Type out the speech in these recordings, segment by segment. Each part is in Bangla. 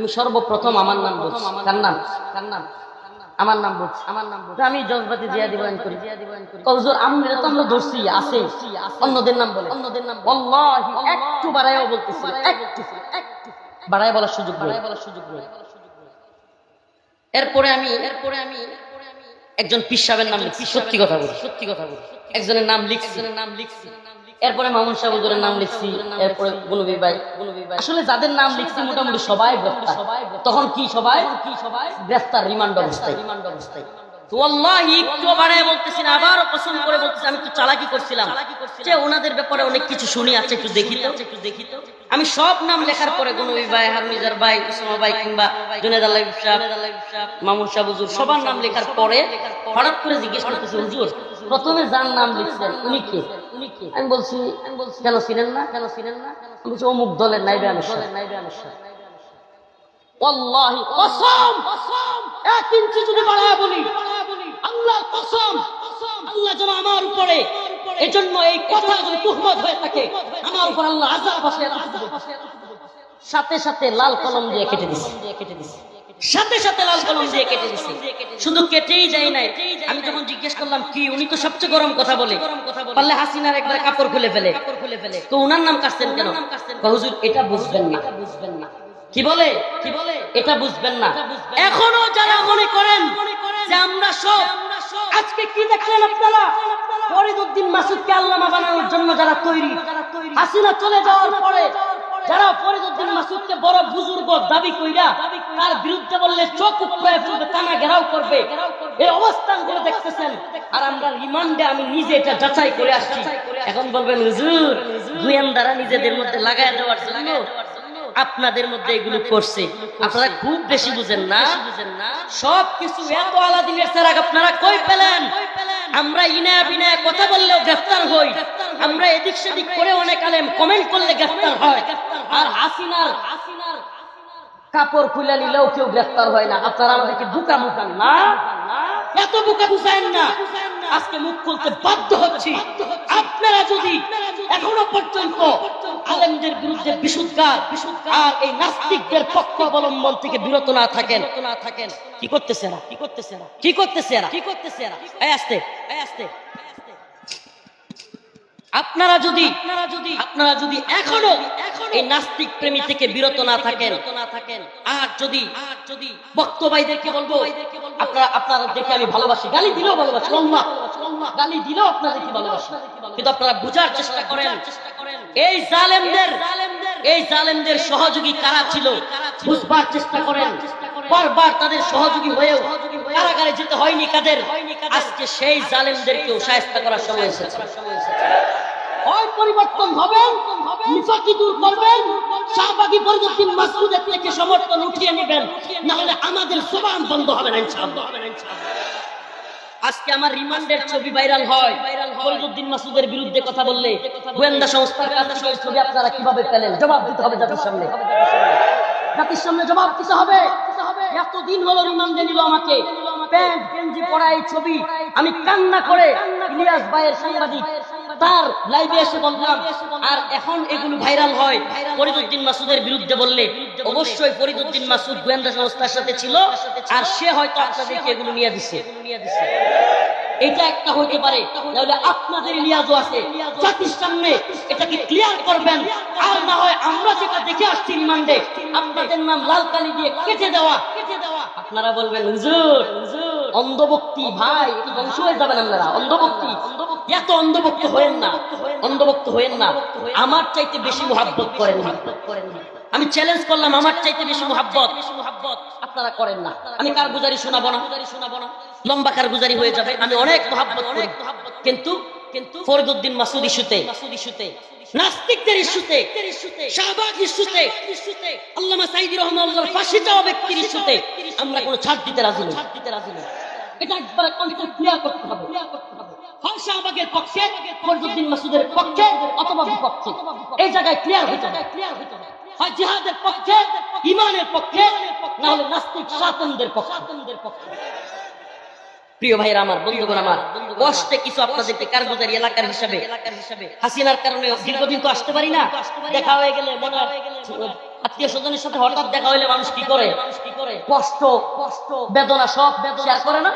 আমি সর্বপ্রথম আমার নাম বলছি। কার নাম? কার নাম এরপরে আমি এরপরে আমি একজন পীর সাহেবের নাম লিখছি সত্যি কথা বলি সত্যি কথা বলি একজনের নাম লিখছি। একজনের নাম লিখছি। এরপরে মামুন সাহেব নাম লিখছি, এরপরে গুনবি ভাই। আসলে যাদের নাম লিখছি মোটামুটি সবাই গ্রেফতার তখন কি সবাই? কি সবাই গ্রেফতার, রিমান্ড অবস্থায়। রিমান্ড অবস্থায় আমি চালাকি করছিলাম। ব্যাপারে অনেক কিছু শুনি, আছে একটু দেখি একটু দেখি আমি সব নাম লেখার পরে গুনবি ভাই ভাই ভাই কিংবা জুনেদ আল্লাহ মামুন সবার নাম লেখার পরে হঠাৎ করে জিজ্ঞেস করতেছি প্রথমে যার নাম লিখছেন, উনি কে? আমি বলছি কেন চিনেন না? কেন চিনেন না? আমি বলছি অমুক দলের নাইবে আনুষ্ঠান নাইবে আনুষ্ঠান ওয়াল্লাহি কসম! এক ইঞ্চি যদি বাড়ায় বলি আল্লাহ কসম! আল্লাহ যেন আমার উপরে এজন্য এই কথা যদি তুহমত হয়ে থাকে আমার উপর আল্লাহ আজাব আসে সাথে সাথে লাল কলম দিয়ে কেটে দিছে কেটে দিছে। সাথে সাথে লাল কলম দিয়ে কেটে দিছে। শুধু কেটেই যায় নাই। আমি যখন জিজ্ঞেস করলাম, কি উনি তো সবচেয়ে গরম কথা বলে? পারলে হাসিনার একবার কাপড় খুলে ফেলে। তো উনার নাম কাটছেন কেন? হুজুর, এটা বুঝবেন না। বুঝবেন না কি বলে? কি বলে এটা বুঝবেন না। এখনও যারা মনে করেন যে আমরা সব, আজকে কি দেখলেন আপনারা? ফরিদউদ্দিন মাসুদকে আল্লামা বানানোর জন্য যারা তৈরি, হাসিনা চলে যাওয়ার পরে যারা ফরিদউদ্দিন মাসুদকে বড় বুজুর্গ দাবি কইরা তার বিরুদ্ধে বললে চোখ উপড়ে ফেলবে টানা ঘেরাও করবে। এই অবস্থানগুলো দেখতেছেন। আর আমরা রিমান্ডে আমি নিজে এটা যাচাই করে আসছি। এখন বলবেন, হুজুর, গোয়েন্দারা নিজেদের মধ্যে লাগায় দেওয়ার জন্য আপনাদের মধ্যে এগুলো করছে। আপনারা খুব বেশি বুঝেন না। সব কিছু এত আলাদিনের সারাগ, আপনারা কই পেলেন? আমরা ইনায়া বিনায়া কথা বললেও গ্রেফতার হই। আমরা এদিক সেদিক করে অনেক আলেম কমেন্ট করলে গ্রেফতার হয়। আর হাসিনার হাসিনার কাপড় খুলে নিলেও কেউ গ্রেফতার হয় না। আপনারা আমাদেরকে বুকা মুখান না? এত বুকা বুঝায়েন না। আজকে মুখ খুলতে বাধ্য হচ্ছি। আপনারা যদি এখনও পর্যন্ত আলেমদের বিরুদ্ধে বিশুদ্ধার আর এই নাস্তিকদের পক্ষ অবলম্বন থেকে বিরত না থাকেন না থাকেন কি করতেছে কি করতেছে কি করতেছে কি করতেছে আস্তে আসতে। আপনারা যদি আপনারা যদি এখনও এই নাস্তিক প্রেমী থেকে বিরত না থাকেন। আর যদি আর যদি বক্তবাইদেরকে বলব আপনারা আপনারা দেখে আমি ভালোবাসি। গালি দিলেও ভালোবাসি। গালি দিলেও আপনাদেরকে ভালোবাসি। কিন্তু আপনারা বুঝার চেষ্টা করেন। এই জালেমদের এই জালেমদের সহযোগী কারা ছিল? বুঝবার চেষ্টা করেন। বারবার তাদের সহযোগী হয়েও কারাগারে যেতে হয়নি কাদের? আজকে সেই জালেমদেরকেও সাহায্য করার সময় এসেছে। পরিবর্তন দূর করবেন সমর্থন উঠিয়ে নেবেন। না হলে আজকে আমার রিমান্ডের ছবি ভাইরাল হয়। বিরুদ্ধে কথা বললে গোয়েন্দা সংস্থার ছবি আপনারা কীভাবে পেলেন? জবাব দিতে হবে জাতির সামনে। জাতির সামনে জবাব দিতে হবে। এতদিন হলো রিমান্ডে নিল আমাকে। প্যান্ট, গেঞ্জি পরা এই ছবি। আমি কান্না করে ইলিয়াস ভাইয়ের সাংবাদিক তার লাইভে এসে বললাম, আর এখন এগুলো ভাইরাল হয়। ফরিদুদ্দিন মাসুদের বিরুদ্ধে বললে, অবশ্যই ফরিদুদ্দিন মাসুদ গোয়েন্দা সংস্থার সাথে ছিল, আর সে হয়তো আপনাদেরকে এগুলো নিয়ে দিছে। এটা একটা হইতে পারে তাহলে আপনাদের লিয়াজও আছে। জাতির সামনে এটাকে ক্লিয়ার করবেন? আর না হয় আমরা যেটা দেখে আসছি রিমান্ডে আপনাদের নাম লাল কালি দিয়ে কেটে দেওয়া। কেটে দেওয়া আপনারা বলবেন, হুজুর, অন্ধভক্তি, ভাই ধ্বংস হয়ে যাবেন আপনারা, অন্ধভক্তি। এত অন্ধভক্ত হয়েন না। অন্ধভক্ত হয়েন না। আমার চাইতে বেশি মোহাব্বত করেন না। আমি চ্যালেঞ্জ করলাম আমার চাইতে বেশি মোহাব্বত। আপনারা করেন না। আমি কার গুজারি শোনাবো না? শোনাবো না? লম্বা কার গুজারি হয়ে যাবে? আমি অনেক মোহাব্বত করি। কিন্তু কিন্তু ফরিদুদ্দিন মাসুদ ইস্যুতে মাসুদ ইস্যুতে নাস্তিকদের ইস্যুতে শাহবাগ ইস্যুতে আল্লামা সাইদি রহমানুল্লাহ ফাঁসি যাওয়া ব্যক্তির ইস্যুতে আমরা কোনো ছাড় দিতে রাজি নই। ছাড় দিতে রাজি নই। এটা একবার কনসেপ্ট ক্লিয়ার করতে হবে। শাহবাগের পক্ষে ফরিদুদ্দিন মাসুদের পক্ষে অথবা বিপক্ষে। এই জায়গায় ক্লিয়ার ক্লিয়ার জিহাদের পক্ষে, ইমানের পক্ষে না হলে নাস্তিক পক্ষে পক্ষে। প্রিয় ভাইরা আমার, বন্ধুগণ আমার কষ্টে কিছু আপনাদেরকে কারগুজারি এলাকার হিসাবে, হাসিনার কারণে দীর্ঘদিন তো আসতে পারি না। দেখা হয়ে গেলে মনে আত্মীয় স্বজনের সাথে হঠাৎ দেখা হইলে মানুষ কি করে? কষ্ট কষ্ট বেদনা সব শেয়ার করে না?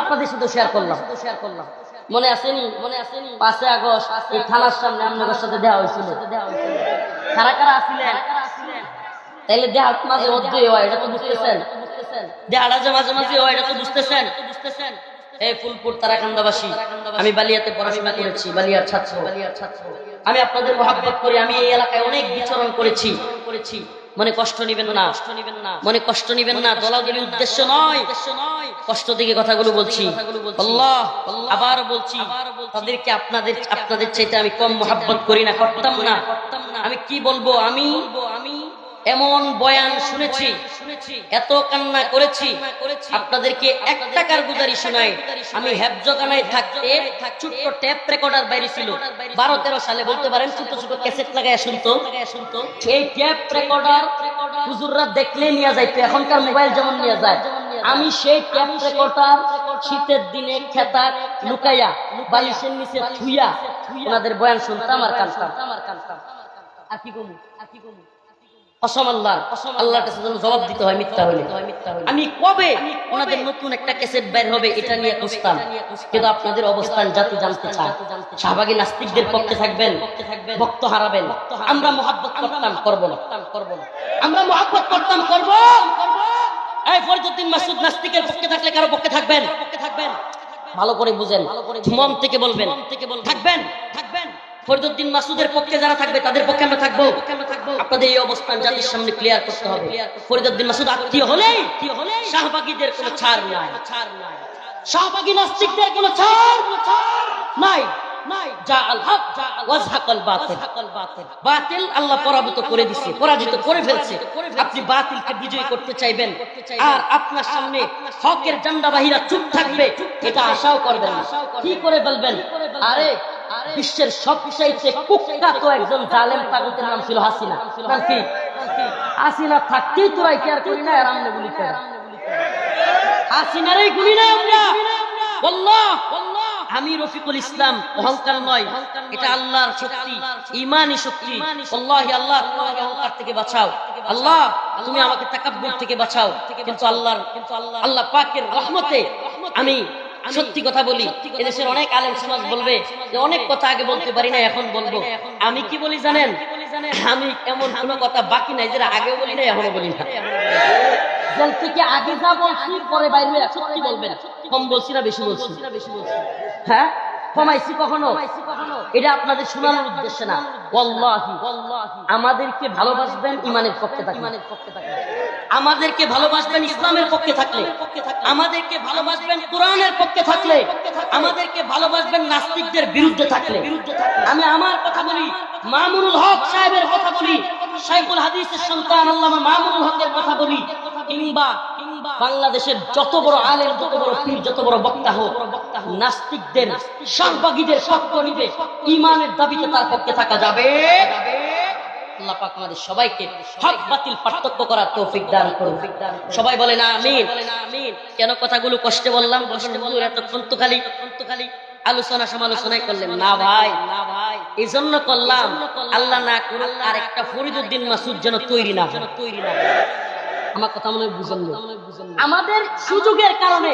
আপনাদের সাথে শেয়ার করলাম শেয়ার করলাম। মনে আসেনি মনে আসেনি পাঁচে আগস্ট এই থানার সামনে আপনাদের সাথে দেওয়া হয়েছিল। কারা কারা আসিলেন তাইলে দেহা মাঝে মধ্যে হয় এটা তো বুঝতেছেন। দেহাটা যে মাঝে মাঝে হয় এটা তো বুঝতেছেন। বুঝতেছেন। এই ফুলপুর তারাকান্দাবাসী আমি বালিয়াতে পড়াশোনা করেছি বালিয়ার ছাত্র। বালিয়ার ছাত্র। আমি আপনাদের মহাব্বত করি আমি এই এলাকায় অনেক বিচরণ করেছি। করেছি। মনে কষ্ট নিবেন না। মনে কষ্ট নিবেন না দলাদলি উদ্দেশ্য নয়। উদ্দেশ্য নয় কষ্ট দিকে কথাগুলো বলছি। আবার বলছি, তাদেরকে আপনাদের আপনাদের চাইতে আমি কম মহাব্বত করি না, করতাম না। আমি কি বলব? আমি আমি এমন বয়ান শুনেছি এত কান্না করেছি আপনাদেরকে এক টাকার গুজারি শোনাই। আমি হেফজগানায় থাকতে ছোট্ট ট্যাপ রেকর্ডার বাইরে ছিল। বারো তেরো সালে বলতে পারেন ছোট ছোট ক্যাসেট লাগাই শুনতো। শুনতো। এই ট্যাপ রেকর্ডার হুজুররা দেখলে নিয়ে যাইতো এখনকার মোবাইল যেমন নিয়ে যায়। আমি সেই ট্যাপ রেকর্ডার শীতের দিনে খেতা লুকাইয়া বালিশের নিচে থুইয়া ওনাদের বয়ান শুনতাম আর কানতাম। আমার কানতাম। আর কি কমু? আর কি কমু? অসম আল্লাহ আল্লাহর কাছে যেন জবাব দিতে হয় মিথ্যা হইলে। আমি কবে ওনাদের নতুন একটা ক্যাসেট বের হবে এটা নিয়ে খুঁজতাম। কিন্তু আপনাদের অবস্থান জাতি জানতে চায়। শাহবাগী নাস্তিকদের পক্ষে থাকবেন ভক্ত হারাবেন। আমরা মহাব্বত করতাম করব না। করব না। আমরা মহাব্বত করতাম করব। এই ফরিদুদ্দিন মাসুদ নাস্তিকের পক্ষে থাকলে কারও পক্ষে থাকবেন? পক্ষে থাকবেন। ভালো করে বুঝেন। ভালো মন থেকে বলবেন। থেকে থাকবেন থাকবেন? ফরিদুদ্দিন মাসুদের পক্ষে যারা থাকবে তাদের পক্ষে আমরা থাকব। আপনাদের এই অবস্থান জাতির সামনে ক্লিয়ার করতে হবে। ফরিদুদ্দিন মাসুদ আত্মীয় হলেই শাহবাগীদের কোনো ছাড় নাই। শাহবাগী নাস্তিকদের কোনো ছাড় নাই। আপনি বাতিলকে বিজয় করতে চাইবেন। আর আপনার সামনে হকের চুপ থাকবে এটা আশাও করবেন কি করে বলবেন? আরে বিশ্বের সবচাইতে কুখ্যাত একজন জালেম পাগলদের নাম ছিল হাসিনা। তার হাসিনা থাকতেই তোরাই কেয়ার করি না আর গুলি করে। হাসিনারই গুলি নাই আমরা। আল্লাহ আমি রফিকুল ইসলাম, অহংকার নয়। এটা আল্লাহর শক্তি ইমানি শক্তি। আল্লাহ আল্লাহ অহংকার থেকে বাঁচাও। আল্লাহ, তুমি আমাকে তাকাব্বুর থেকে বাঁচাও। কিন্তু আল্লাহর, আল্লাহ পাকের রহমতে আমি সত্যি কথা বলি এদেশের অনেক আলেম সমাজ বলবে যে অনেক কথা আগে বলতে পারি না এখন বলব। আমি কি বলি জানেন? আমি এমন কোনো কথা বাকি নাই যেটা আগে বলি না এখনও বলি না জেল থেকে আগে যা বলছি পরে বাইরে সত্যি বলবেন কম বলছি না বেশি বলছি। হ্যাঁ? কমাইছি কখনো? এটা আপনাদের শোনানোর উদ্দেশ্যে না। আমাদেরকে ভালোবাসবেন ইমানের পক্ষে থাকলে ইমানের পক্ষে থাকলে। আমাদেরকে ভালোবাসবেন ইসলামের পক্ষে থাকলে। আমাদেরকে ভালোবাসবেন কোরআনের পক্ষে থাকলে। আমাদেরকে ভালোবাসবেন নাস্তিকদের বিরুদ্ধে থাকলে। আমি আমার কথা বলি মামুনুল হক সাহেবের কথা বলি। শাইখুল হাদিসের সন্তান আল্লামা মামুনুল হকের কথা বলি। কিংবা বাংলাদেশের যত বড় আলেম, যত বড় পীর, যত বড় বক্তা হোক, নাস্তিকদের শাহবাগীদের পক্ষ নিবে, ইমানের দাবিতে তার পক্ষে থাকা যাবে। আল্লাহ বলে না কেন কথাগুলো কষ্টে বললাম? আলোচনা সমালোচনাই না ভাই না ভাই এই জন্য করলাম, আল্লাহ করুন আর একটা ফরিদুদ্দিন মাসুদ যেন তৈরি না যেন তৈরি না। আমার কথা মনে হয় বুঝেন আমাদের সুযোগের কারণে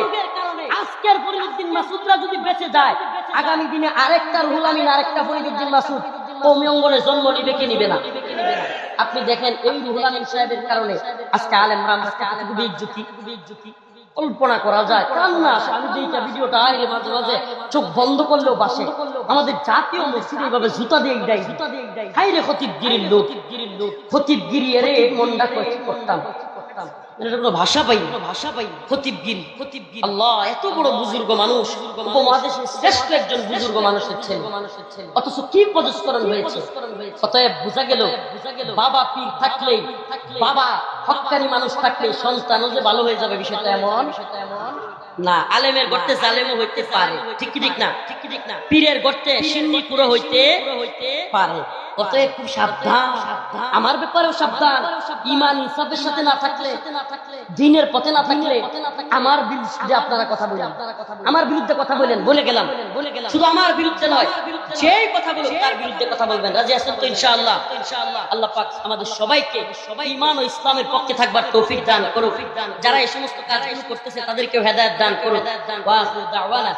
আজকের ফরিদুদ্দিন মাসুদরা যদি বেঁচে যায় আগামী দিনে আরেকটা রুহুল আমিন আরেকটা ফরিদুদ্দিন মাসুদ কৌমি অঙ্গনে জন্ম নিবে কি নিবে না? আপনি দেখেন এই রুহুল আমিন সাহেবের কারণে আজকে আজকে খুবই ইজ্জতি খুবই ইজ্জতি কল্পনা করা যায় কান্না আমি যেইটা ভিডিওটা আইলে মাঝে মাঝে চোখ বন্ধ করলেও বাসে। আমাদের জাতীয় মসজিদ এইভাবে জুতা দিয়ে দেয় জুতা দিয়ে দেয় হাই রে খতিব গিরির লোক। গিরির লোক। খতিব এরে মনটা করতাম। এটা কোনো ভাষা পাই না ভাষা পাই খতিবগিরি খতিবগিরি আল্লাহ এত বড় বুজুর্গ মানুষ উপমহাদেশের শ্রেষ্ঠ একজন বুজুর্গ মানুষের ছেলে। অথচ কি পদস্করণ হয়েছে? অতএব বোঝা গেল বাবা পীর থাকলেই বাবা হকারি মানুষ থাকলে সন্তানও যে ভালো হয়ে যাবে বিষয়টা এমন? না আলেমের গর্তে জালেমও হইতে পারে। ঠিক কি ঠিক না? ঠিক কি ঠিক না? পীরের গর্তে সিন্নি পুরো হইতে হইতে পারে। অতএব খুব সাবধান। আমার ব্যাপারেও সাবধান। ইমান ইনসাফের সাথে না থাকলে, দিনের পথে না থাকলে আমার বিরুদ্ধে আপনারা কথা বলেন। আমার বিরুদ্ধে কথা বলেন, বলে গেলাম। বলে গেলাম শুধু আমার বিরুদ্ধে নয়, যেই কথা বলুক, তার বিরুদ্ধে কথা বলবেন। রাজি আছেন তো ইনশাআল্লাহ? ইনশাআল্লাহ আল্লাহ পাক আমাদের সবাইকে সবাই ইমান ও ইসলামের পক্ষে থাকবার তৌফিক দান করুক। যারা এই সমস্ত কাজগুলো করতেছে, তাদেরকেও হেদায়েত দান করুক। ওয়া দাওয়ানা